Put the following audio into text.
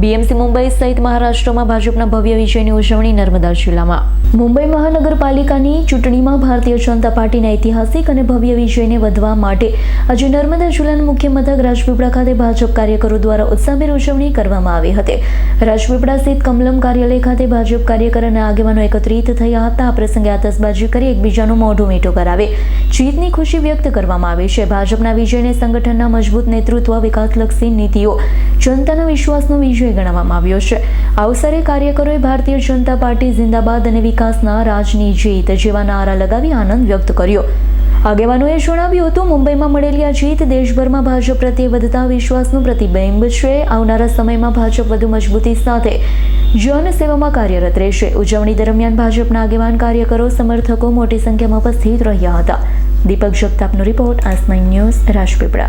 BMC Mumbai સહિત મહારાષ્ટ્રમાં ભાજપના ભવ્ય વિજયની ઉજવણી નર્મદા જિલ્લામાં. મુંબઈ મહાનગરપાલિકાની ચૂંટણીમાં ભારતીય જનતા પાર્ટીના ઐતિહાસિક અને ભવ્ય વિજયને વધવા માટે આજે નર્મદા જિલ્લાના મુખ્ય મથક રાજપીપળા ખાતે ભાજપ કાર્યકરો દ્વારા ઉત્સાહભેર ઉજવણી કરવામાં આવી હતી. રાજપીપળા સ્થિત કમલમ કાર્યાલય ખાતે ભાજપ કાર્યકર અને આગેવાનો એકત્રિત થયા હતા. આ પ્રસંગે આતશબાજી કરી એકબીજાનું મોઢું મીઠું કરાવે જીતની ખુશી વ્યક્ત કરવામાં આવી છે. ભાજપના વિજયને સંગઠનના મજબૂત નેતૃત્વ વિકાસલક્ષી નીતિઓ જનતાના વિશ્વાસનો વિજય ગણવામાં આવ્યો છે. આ અવસરે કાર્યકરોએ ભારતીય જનતા પાર્ટી, જિંદાબાદ અને વિકાસના રાજની જીત જેવા નારા લગાવી આનંદ વ્યક્ત કર્યો. આગેવાનોએ જણાવ્યું હતું, મુંબઈમાં મળેલી આ જીત દેશભરમાં ભાજપ પ્રત્યે વધતા વિશ્વાસનું પ્રતિબિંબ છે. આવનારા સમયમાં ભાજપ વધુ મજબૂતી સાથે જનસેવામાં કાર્યરત રહેશે. ઉજવણી દરમિયાન ભાજપના આગેવાન કાર્યકરો, સમર્થકો મોટી સંખ્યામાં ઉપસ્થિત રહ્યા હતા. દીપક જગતાપનો રિપોર્ટ આસ નાઇન ન્યૂઝ, રાજપીપળા.